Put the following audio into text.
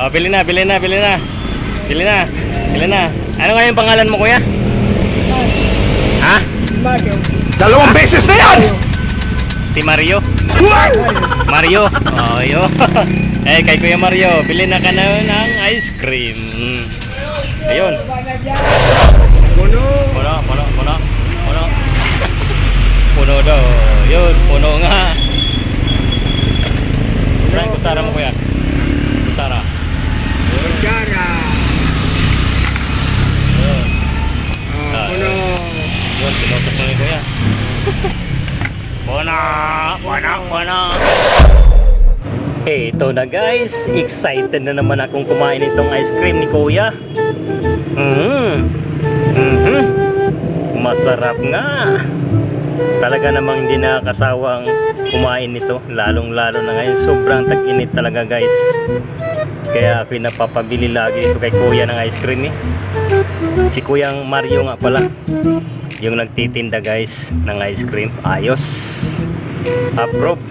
Oh, bili na, bili na, bili na. Bili na. Bili na. Ano nga yung pangalan mo, kuya? Ha? Mario. Dalawang beses na yan! Si Mario? Mario. Oh, yo. eh, kay Kuya Mario, bili na ka na ng ice cream. Mm. Ayun. Puno. Puno, puno, puno. Puno. Puno daw. Yun, puno nga. Saan yung kutsara mo, kuya? Kutsara. Kutsara. Ayun. Oh, Ah, puno. Ni kuya. Puno! Puno! Puno! Eh, ito na guys. Excited na naman akong kumain itong ice cream ni kuya. Mm. Mhm. Masarap nga. Talaga namang hindi nakakasawang kumain nito. Lalong lalo na ngayon. Sobrang tag-init talaga guys. Kaya ako'y napapabili lagi ito kay kuya ng ice cream eh. Si Kuyang Mario nga pala. Yung nagtitinda guys ng ice cream. Ayos. Approve.